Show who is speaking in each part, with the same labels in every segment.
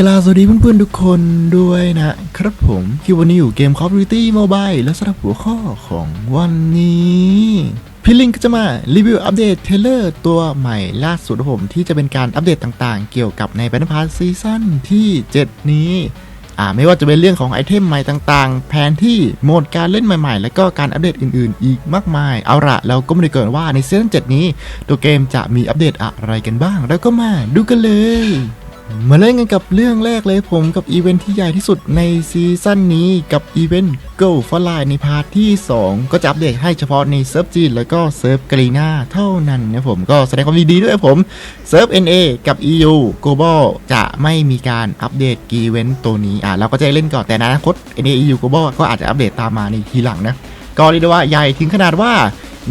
Speaker 1: กลาสวัสดีเพื่อนๆทุกคนด้วยนะครับผมที่วันนี้อยู่เกม Call of Duty Mobile และสำหรับหัวข้อของวันนี้พี่ลิงก็จะมารีวิวอัปเดตเทเลอร์ตัวใหม่ล่าสุดของผมที่จะเป็นการอัปเดตต่างๆ เกี่ยวกับใน Battle Pass ซีซั่นที่ 7 นี้อ่าไม่ว่าจะเป็นเรื่องของไอเทมใหม่ต่างๆ แผนที่โหมดการเล่นใหม่ๆ แล้วก็การอัปเดตอื่นๆ อีกมากมาย เอาละเราก็ไม่ได้เกินว่าในซีซั่น7นี้ ตัวเกมจะมีอัปเดตอะไรกันบ้าง แล้วก็มาดูกันเลย มาเล่นกันกับเรื่องแรกเลยผมกับอีเวนท์ที่ใหญ่ที่สุดในซีซั่นนี้กับอีเวนต์ Go for Line ในพาร์ทที่ 2 ก็จะอัปเดตให้เฉพาะในเซิร์ฟจีนแล้วก็เซิร์ฟกรีนาเท่านั้นนะผมก็แสดงความยินดีด้วยผมเซิร์ฟ NA กับ EU Global จะไม่มีการอัปเดตอีเวนต์ตัวนี้อะเราก็จะเล่นก่อนแต่นอนาคต NA EU Global ก็อาจจะอัปเดตตามมาในทีหลังนะก็เรียกได้ว่าใหญ่ถึงขนาดว่า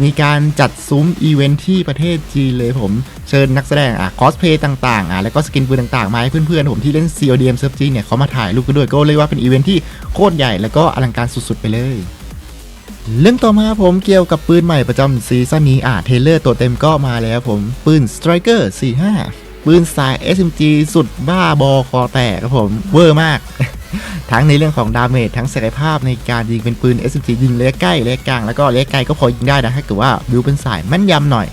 Speaker 1: มีการจัดซุ้มอีเวนท์ที่ประเทศจีนเลยผมเชิญนักแสดงอะคอสเพย์ต่างๆอะแล้วก็สกินปืนต่างๆ มาให้เพื่อนๆ ผมที่เล่น CODM เซิร์ฟจีเนี่ยเขามาถ่ายรูปกันด้วยก็เรียกว่าเป็นอีเวนท์ที่โคตรใหญ่แล้วก็อลังการสุดๆไปเลยเรื่องต่อมาผมเกี่ยวกับปืนใหม่ประจำซีซั่นนี้อะเทเลอร์ตัวเต็มก็มาแล้วผมปืน Striker 45 ปืนสาย SMG สุดบ้าบอคอแตกครับผมเวอร์มาก ทั้งในเรื่องของดาเมจทั้งศักยภาพในการยิงเป็นปืน SMG ยิงระยะใกล้ระยะกลางแล้วก็ระยะไกลก็พอยิงได้นะถ้าเกิดว่าบิวเป็นสายแม่นยำหน่อย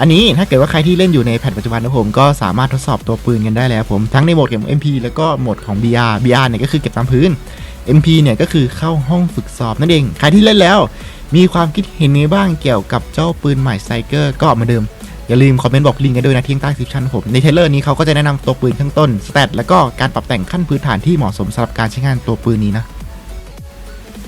Speaker 1: อันนี้ถ้าเกิดว่าใครที่เล่นอยู่ในแพทปัจจุบันนะผมก็สามารถทดสอบตัวปืนกันได้แล้วผมทั้งในโหมดเก็บ MP แล้วก็โหมดของ BR BR เนี่ยก็คือเก็บตามพื้น MP เนี่ยก็คือเข้าห้องฝึกสอบนั่นเองใครที่เล่นแล้ว มีความคิดเห็นไงบ้างเกี่ยวกับเจ้าปืนใหม่ไซเกอร์ก็เหมาเดิม อย่าลืมคอมเมนต์บอกลิงก์กันด้วยนะที่ใต้คลิปชั่นผมในเทเลอร์นี้เขาก็จะแนะนำตัวปืนข้างต้นสเตตแล้วก็การปรับแต่งขั้นพื้นฐานที่เหมาะสมสำหรับการใช้งานตัวปืนนี้นะ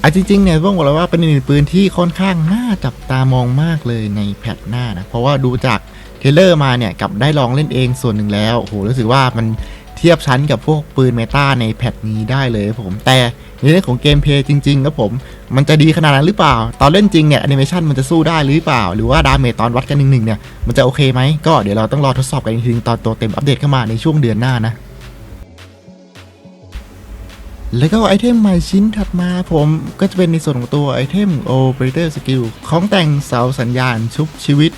Speaker 1: อะจริงๆเนี่ยต้องบอกเลยว่าเป็นอีกหนึ่งปืนที่ค่อนข้างน่าจับตามองมากเลยในแพทหน้านะเพราะว่าดูจากเทเลอร์มาเนี่ยกับได้ลองเล่นเองส่วนหนึ่งแล้วโหรู้สึกว่ามันเทียบชั้นกับพวกปืนเมตาในแพทนี้ได้เลยผมแต่ ในเรื่องของเกมเพย์จริงๆครับผมมันจะดีขนาดนั้นหรือเปล่า ตอนเล่นจริงเนี่ยแอนิเมชันมันจะสู้ได้หรือเปล่า หรือว่าดาเมจตอนวัดกันหนึ่งๆเนี่ยมันจะโอเคไหมก็เดี๋ยวเราต้องรอทดสอบกันอีกทีตอนตัวเต็มอัปเดตเข้ามาในช่วงเดือนหน้านะแล้วก็ไอเทมใหม่ชิ้นถัดมาผมก็จะเป็นในส่วนของตัวไอเทม Operator Skill ของแต่งเสาสัญญาณชุบชีวิต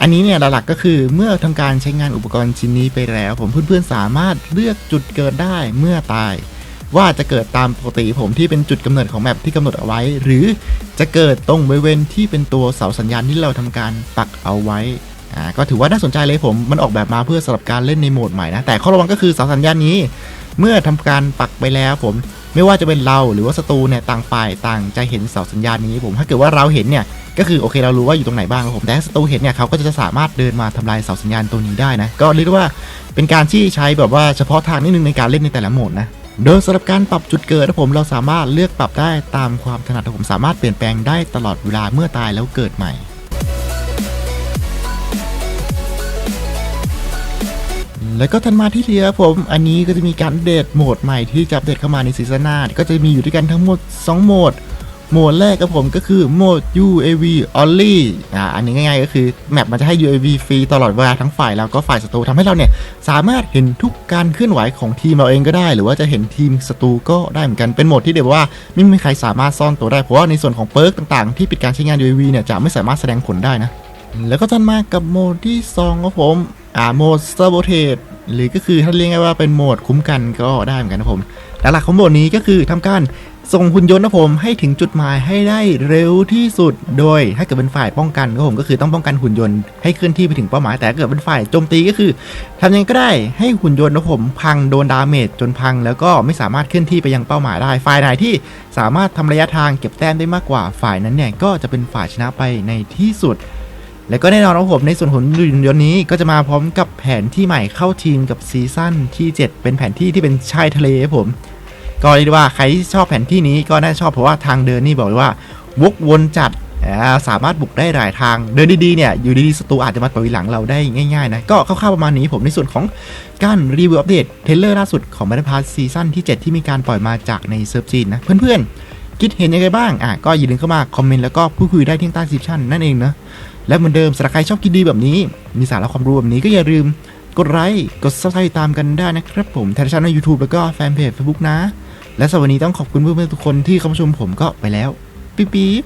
Speaker 1: อันนี้เนี่ยหลักๆก็คือเมื่อทำการใช้งานอุปกรณ์ชิ้นนี้ไปแล้ว ผมเพื่อนๆสามารถเลือกจุดเกิดได้เมื่อตาย ว่าจะเกิดตามปกติผมที่เป็นจุดกำเนิดของแมปที่กำหนดเอาไว้ หรือจะเกิดตรงบริเวณที่เป็นตัวเสาสัญญาณที่เราทำการปักเอาไว้อ่าก็ถือว่าน่าสนใจเลยผมมันออกแบบมาเพื่อสำหรับการเล่นในโหมดใหม่นะแต่ข้อระวังก็คือเสาสัญญาณนี้ เมื่อทำการปักไปแล้วผมไม่ว่าจะเป็นเราหรือว่าศัตรูเนี่ยต่างฝ่ายต่างจะเห็นเสาสัญญาณนี้ผมถ้าเกิดว่าเราเห็นเนี่ยก็คือโอเคเรารู้ว่าอยู่ตรงไหนบ้างครับผมแต่ถ้าศัตรูเห็นเนี่ยเขาก็จะสามารถเดินมาทำลายเสาสัญญาณตัวนี้ได้นะก็เรียกว่าเป็นการที่ใช้แบบว่าเฉพาะทางนิดนึงในการเล่นในแต่ละโหมดนะ โดยสำหรับการปรับจุดเกิดนะผมเราสามารถเลือกปรับได้ตามความถนัดผมสามารถเปลี่ยนแปลงได้ตลอดเวลาเมื่อตายแล้วเกิดใหม่ แล้วก็ทันมาที่เทียผมอันนี้ก็จะมีการเดตโหมดใหม่ที่จะเดตเข้ามาในซีซั่นหน้าก็จะมีอยู่ด้วยกันทั้งหมด 2 โหมด โหมดแรกกับผมก็คือโหมด UAV only อ่าอันนี้ง่ายๆก็คือ แมปมันจะให้ UAV ฟรีตลอดเวลาทั้งฝ่ายเราก็ฝ่ายศัตรูทำให้เราเนี่ย สามารถเห็นทุกการเคลื่อนไหวของทีมเราเองก็ได้ หรือว่าจะเห็นทีมศัตรูก็ได้เหมือนกันเป็นโหมดที่เดียวว่าไม่มีใครสามารถซ่อนตัวได้เพราะว่าในส่วนของเปิร์กต่างๆ ที่ปิดการใช้งาน UAV เนี่ยจะไม่สามารถแสดงผลได้นะแล้วก็ทันมากับโหมดที่2ครับผมอ่าโหมด Sabotage หรือก็คือถ้าเรียกง่ายๆว่าเป็นโหมดคุ้มกันก็ได้เหมือนกันนะผมหลักๆของโหมดนี้ก็คือทำการส่งหุ่นยนต์นะผมให้ถึงจุดหมายให้ได้เร็วที่สุด โดยถ้าเกิดเป็นฝ่ายป้องกันก็ผมก็คือต้องป้องกันหุ่นยนต์ให้เคลื่อนที่ไปถึงเป้าหมายแต่เกิดเป็นฝ่ายโจมตีก็คือทำยังไงก็ได้ให้หุ่นยนต์นะผมพังโดนดาเมจจนพัง แล้วก็ไม่สามารถเคลื่อนที่ไปยังเป้าหมายได้ ฝ่ายไหนที่สามารถทำระยะทางเก็บแต้มได้มากกว่าฝ่ายนั้นเนี่ยก็จะเป็นฝ่ายชนะไปในที่สุด แล้วก็แน่นอนว่าผมในส่วนของหุ่นยนต์นี้ก็จะมาพร้อมกับแผนที่ใหม่เข้าทีมกับซีซั่นที่ 7 เป็นแผนที่ที่เป็นชายทะเลครับผม ก็เรียกว่าใครที่ชอบแผนที่นี้ก็น่าชอบเพราะว่าทางเดินนี่บอกเลยว่าวกวนจัดสามารถบุกได้หลายทางเดินดีๆเนี่ยอยู่ดีๆศัตรูอาจจะมาต่อยหลังเราได้ง่ายๆนะก็คร่าวๆประมาณนี้ผมในส่วนของการรีวิวอัปเดตเทรลเลอร์ล่าสุดของ Battle Pass ซีซั่นที่ 7 ที่มีการปล่อยมาจากในเซิร์ฟจีนนะเพื่อนๆคิดเห็นยังไงบ้างอะก็อย่าลืมเข้ามาคอมเมนต์แล้วก็พูดคุยได้ที่ใต้คลิปชั่นนั่นเองนะ และเหมือนเดิมสำหรับใครชอบกินดีแบบนี้ มีสาระความรู้แบบนี้ก็อย่าลืมกดไลค์กดซับสไครต์ตามกันได้นะครับผมทางช่องใน YouTube แล้วก็แฟนเพจ Facebook นะ และสำหรับวันนี้ต้องขอบคุณเพื่อนๆทุกคนที่เข้ามาชมผมก็ไปแล้ว ปิ๊ปิ๊บ